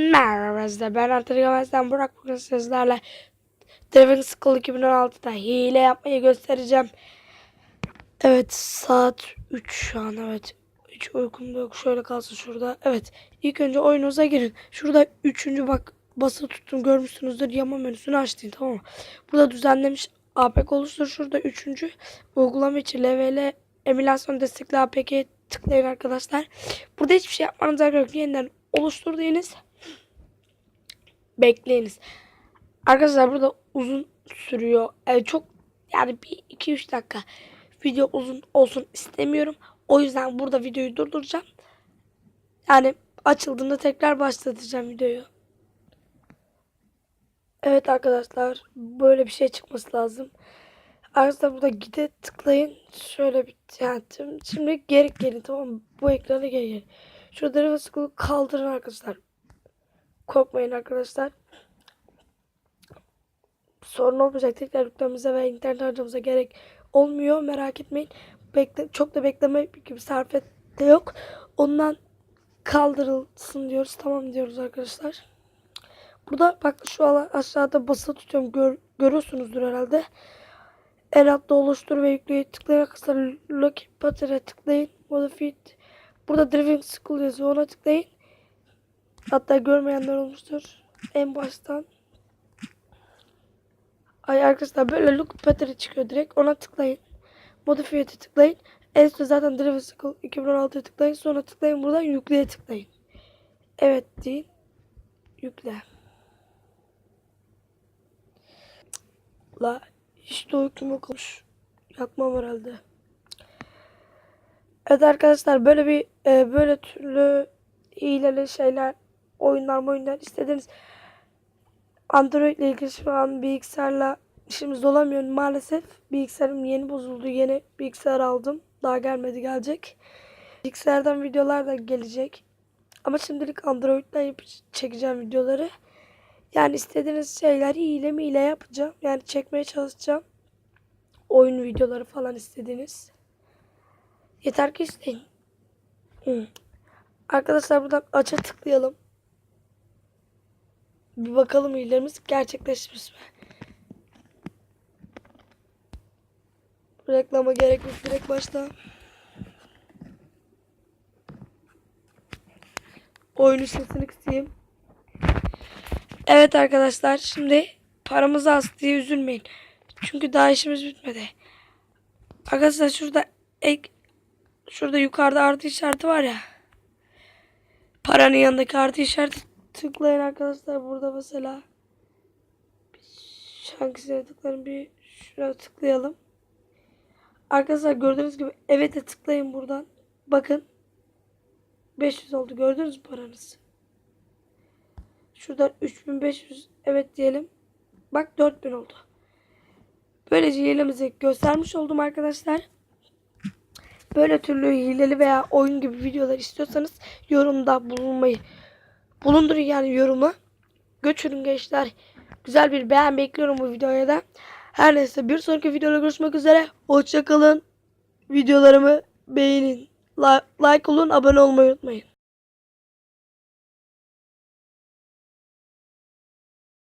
Merhaba sizler. Ben Arthur Yavaş'tan Burak bugün sizlerle Dragon School 2016'da hile yapmayı göstereceğim. Evet saat 3 şu an evet. Hiç uykum da yok. Şöyle kalsın şurada. Evet. ilk önce oyununuza girin. Şurada 3. bak basılı tuttum görmüşsünüzdür. Yama menüsünü açtım tamam mı? Burada düzenlemiş APK oluştur. Şurada 3. uygulama için LVL emülasyon destekli APK'ye tıklayın arkadaşlar. Burada hiçbir şey yapmanıza gerek yok. Yeniden oluştur bekleyiniz. Arkadaşlar burada uzun sürüyor. Yani çok yani bir 2-3 dakika video uzun olsun istemiyorum. O yüzden burada videoyu durduracağım. Yani açıldığında tekrar başlatacağım videoyu. Evet arkadaşlar böyle bir şey çıkması lazım. Arkadaşlar burada gide tıklayın. Şöyle bir yani şimdi geri gelin tamam mı? Bu ekrana geri gelin. Şurada kaldırın arkadaşlar. Korkmayın arkadaşlar. Sorun olmayacak. Tekrar yüklememize ve internet harcamamıza gerek olmuyor. Merak etmeyin. Bekle, çok da bekleme gibi sarfet de yok. Ondan kaldırılsın diyoruz. Tamam diyoruz arkadaşlar. Burada bak şu aşağıda basılı tutuyorum. Gör, görüyorsunuzdur herhalde. En altta oluştur ve yükleyi tıklayın arkadaşlar. Lock Patter'e tıklayın. Modify. Burada Driving School yazıyor. Ona tıklayın. Hatta görmeyenler olmuştur. En baştan. Ay arkadaşlar böyle look pattern çıkıyor direkt. Ona tıklayın. Modify'e tıklayın. En üstte zaten Drive School 2016'ya tıklayın. Sonra tıklayın buradan yükleye tıklayın. Evet deyin. Yükle. La hiç de uykum yokmuş. Yatmam herhalde. Evet arkadaşlar böyle bir e, böyle türlü hileli şeyler oyunlar oyunlar istediğiniz Android ile ilgili şu an bilgisayarla işimiz olamıyor maalesef. Bilgisayarım yeni bozuldu. Yeni bilgisayar aldım. Daha gelmedi gelecek. Bilgisayardan videolar da gelecek. Ama şimdilik Android'den yapıp çekeceğim videoları. Yani istediğiniz şeyleri hile mi yapacağım. Yani çekmeye çalışacağım. Oyun videoları falan istediğiniz. Yeter ki isteyin. Arkadaşlar buradan aça tıklayalım. Bir bakalım ilerimiz gerçekleşmiş mi? Reklama gerek yok. Direkt başla. Oyunun sesini kısayım. Evet arkadaşlar şimdi paramızı az diye üzülmeyin. Çünkü daha işimiz bitmedi. Arkadaşlar şurada ek şurada yukarıda artı işareti var ya. Paranın yanındaki artı işareti tıklayın arkadaşlar burada mesela. Hangisine tıklayın bir şuraya tıklayalım. Arkadaşlar gördüğünüz gibi evet'e tıklayın buradan. Bakın. 500 oldu gördünüz mü paranız? Şuradan 3500 evet diyelim. Bak 4000 oldu. Böylece hilemizi göstermiş oldum arkadaşlar. Böyle türlü hileli veya oyun gibi videolar istiyorsanız yorumda bulunmayı bulundurun yani yoruma. Göçürün gençler. Güzel bir beğen bekliyorum bu videoya da. Her neyse bir sonraki videoda görüşmek üzere. Hoşçakalın. Videolarımı beğenin. Like olun, abone olmayı unutmayın.